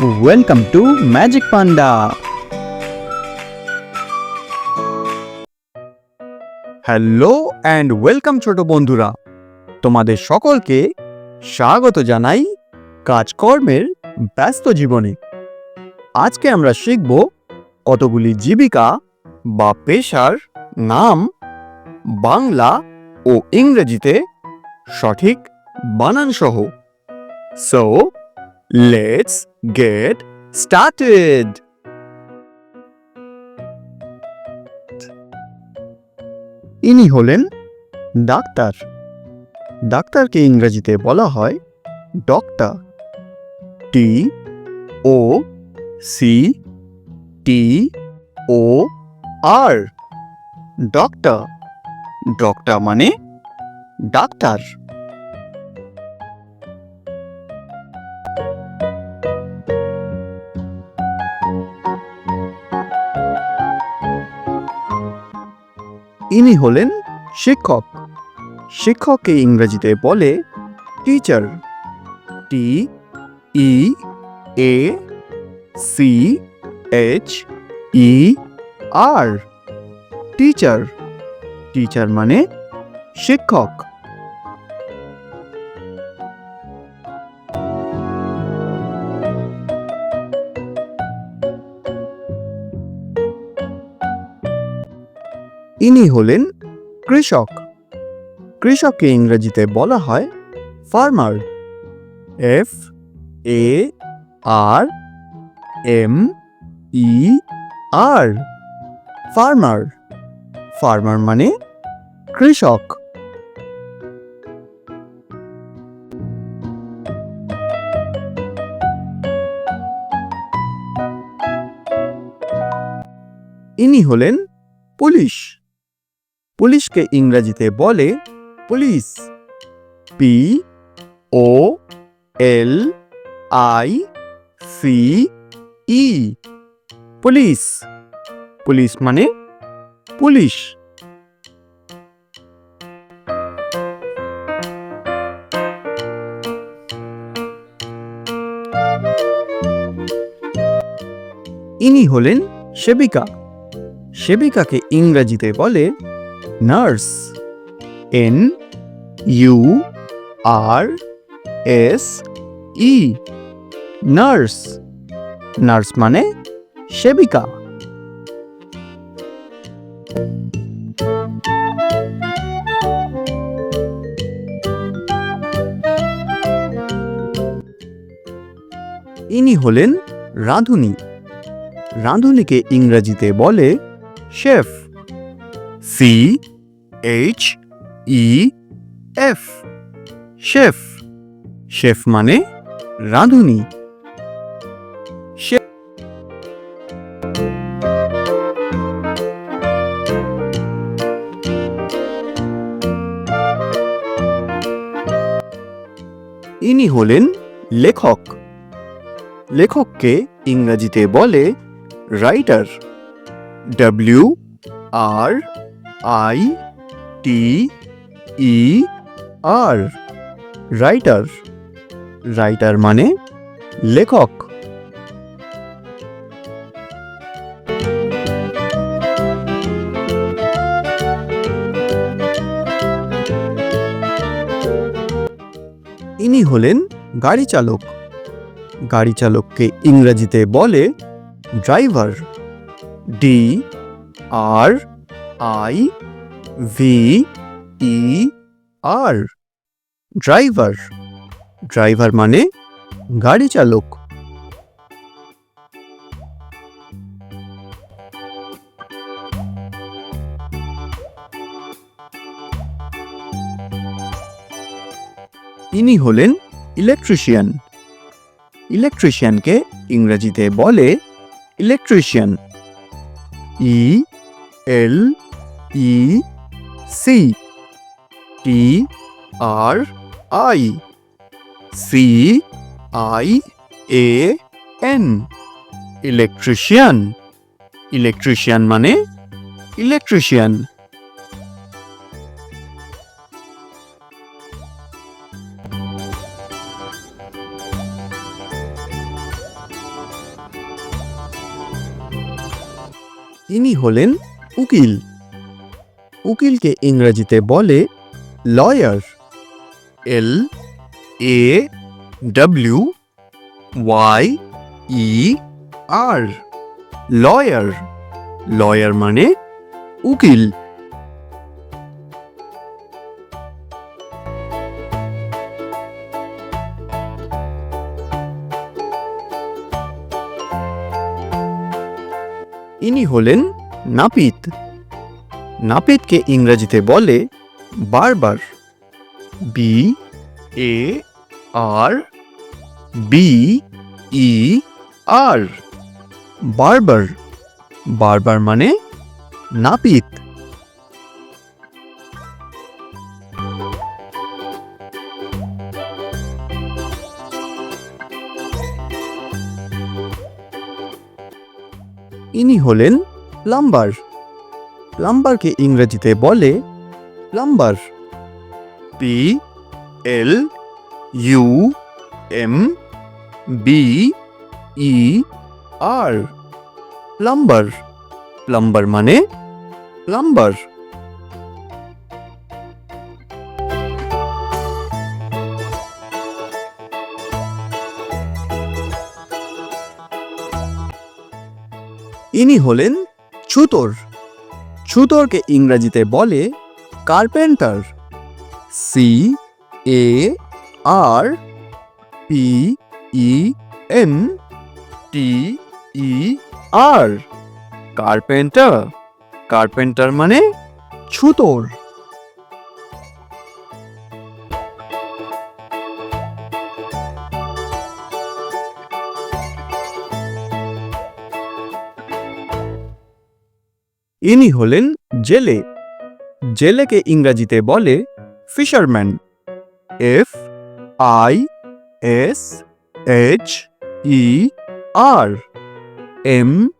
Welcome to magic panda hello and welcome ছোট বন্ধুরা। তোমাদের সকলকে স্বাগত জানাই কাজকর্মের ব্যস্ত জীবনে। আজকে আমরা শিখব কতগুলি জীবিকা বা পেশার নাম বাংলা ও ইংরেজিতে সঠিক বানান সহ সো লেটস গেট স্টার্টেড ইনি হলেন ডাক্তার। ডাক্তারকে ইংরেজিতে বলা হয় doctor. T O C T O R. Doctor. Doctor মানে ডাক্তার। ইনি হলেন শিক্ষক। শিক্ষককে ইংরেজিতে বলে teacher. T, E, A, C, H, E, R. Teacher. Teacher মানে শিক্ষক। ইনি হলেন কৃষক। কৃষককে ইংরেজিতে বলা হয় farmer F A R M E R farmer farmer মানে কৃষক। ইনি হলেন পুলিশ। পুলিশকে ইংরেজিতে বলে police. P, O, L, I, C, E. Police. Police মানে পুলিশ। ইনি হলেন সেবিকা। সেবিকাকে ইংরেজিতে বলে nurse. N, U, R, S, E. Nurse. Nurse মানে সেবিকা। ইনি হলেন রাঁধুনি। রাঁধুনিকে ইংরেজিতে বলে chef. C H E F chef chef মানে রাঁধুনি। ইনি হলেন লেখক। লেখককে ইংরেজিতে বলে writer W R I, T, E, R. Writer. Writer মানে লেখক। ইনি হলেন গাড়ি চালক। গাড়ি চালককে ইংরেজিতে বলে driver. D, R I V E R driver driver মানে গাড়ি চালক। ইনি হলেন ইলেকট্রিশিয়ান ইলেকট্রিশিয়ানকে ইংরেজিতে বলে electrician E L E, C, T, R, I, C, I, A, N. Electrician. Electrician মানে ইলেকট্রিশিয়ান। তিনি হলেন উকিল। উকিলকে ইংরেজিতে বলে lawyer L A W Y E R lawyer lawyer মানে উকিল। ইনি হলেন নাপিত। নাপিতকে ইংরেজিতে বলে বারবার। B A R B E আর বারবার। বারবার মানে নাপিত। ইনি হলেন প্লাম্বার প্লাম্বারকে ইংরেজিতে বলে plumber. P L U M B E R plumber plumber মানে প্লাম্বার ইনি হলেন ছুতর। ছুতরকে ইংরেজিতে বলে carpenter. C A R P E N T E R carpenter. Carpenter মানে ছুতোর। ইনি হলেন জেলে। জেলেকে ইংরাজিতে বলে fisherman. F I S H E R. M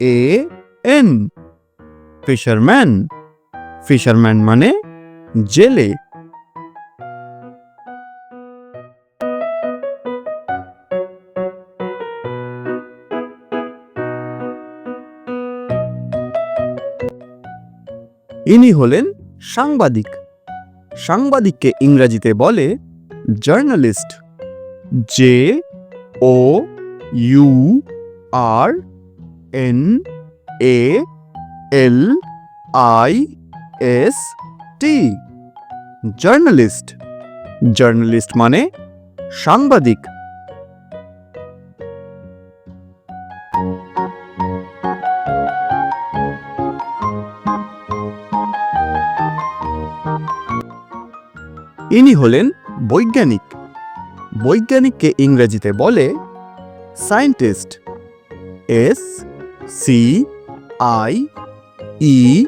A N. Fisherman. Fisherman মানে জেলে। ইনি হলেন সাংবাদিক। সাংবাদিককে ইংরেজিতে বলে journalist. J O U R N A L I S T journalist. Journalist মানে সাংবাদিক। ইনি হলেন বৈজ্ঞানিক। বৈজ্ঞানিককে ইংরেজিতে বলে scientist. S, C, I, E,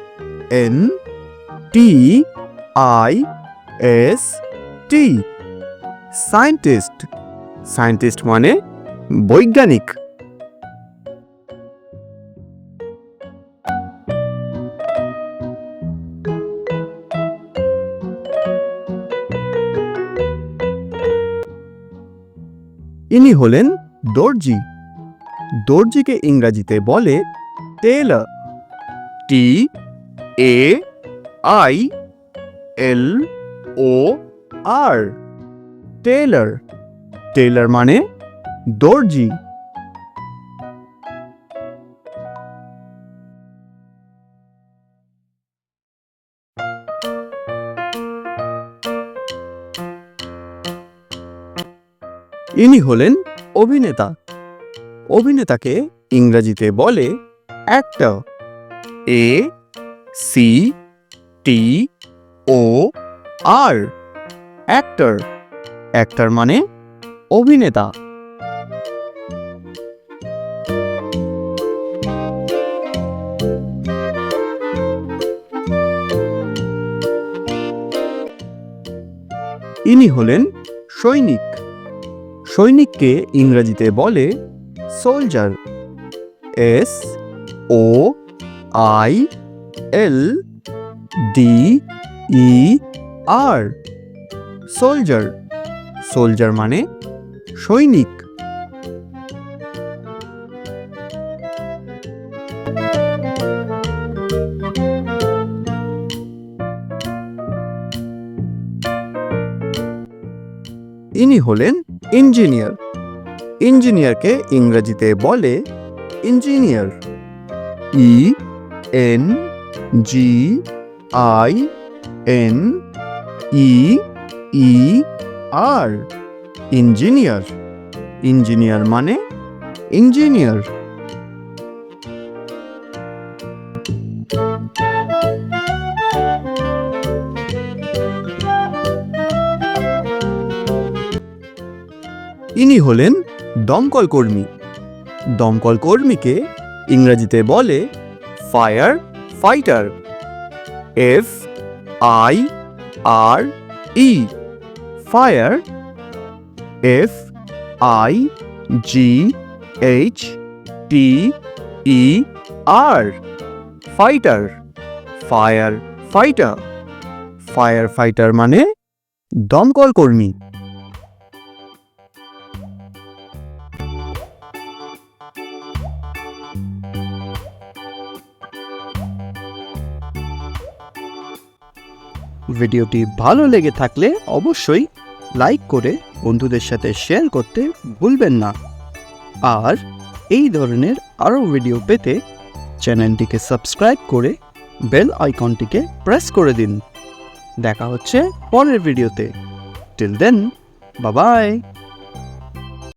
N, T, I, S, T. Scientist. Scientist মানে বৈজ্ঞানিক। ইনি হলেন দর্জি। দর্জিকে ইংরাজিতে বলে tailor T A I L O R tailor tailor মানে দর্জি। ইনি হলেন অভিনেতা। অভিনেতাকে ইংরেজিতে বলে actor A C T O R actor actor মানে অভিনেতা। ইনি হলেন সৈনিক। সৈনিককে ইংরেজিতে বলে soldier S O I L D E R soldier soldier মানে সৈনিক। ইনি হলেন ইঞ্জিনিয়ার। ইঞ্জিনিয়ারকে ইংরেজিতে বলে engineer. E N G I N E E R engineer. Engineer মানে ইঞ্জিনিয়ার। ইনি হলেন দমকল কর্মী। দমকল কর্মীকে ইংরেজিতে বলে fire fighter. F I R E. Fire F I G H T E R. Fighter, fire fighter. Fire fighter মানে দমকল কর্মী। ভিডিওটি ভালো লেগে থাকলে অবশ্যই লাইক করে বন্ধুদের সাথে শেয়ার করতে ভুলবেন না। আর এই ধরনের আরও ভিডিও পেতে চ্যানেলটিকে সাবস্ক্রাইব করে বেল আইকনটিকে প্রেস করে দিন। দেখা হচ্ছে পরের ভিডিওতে। টিল দেন বাবাই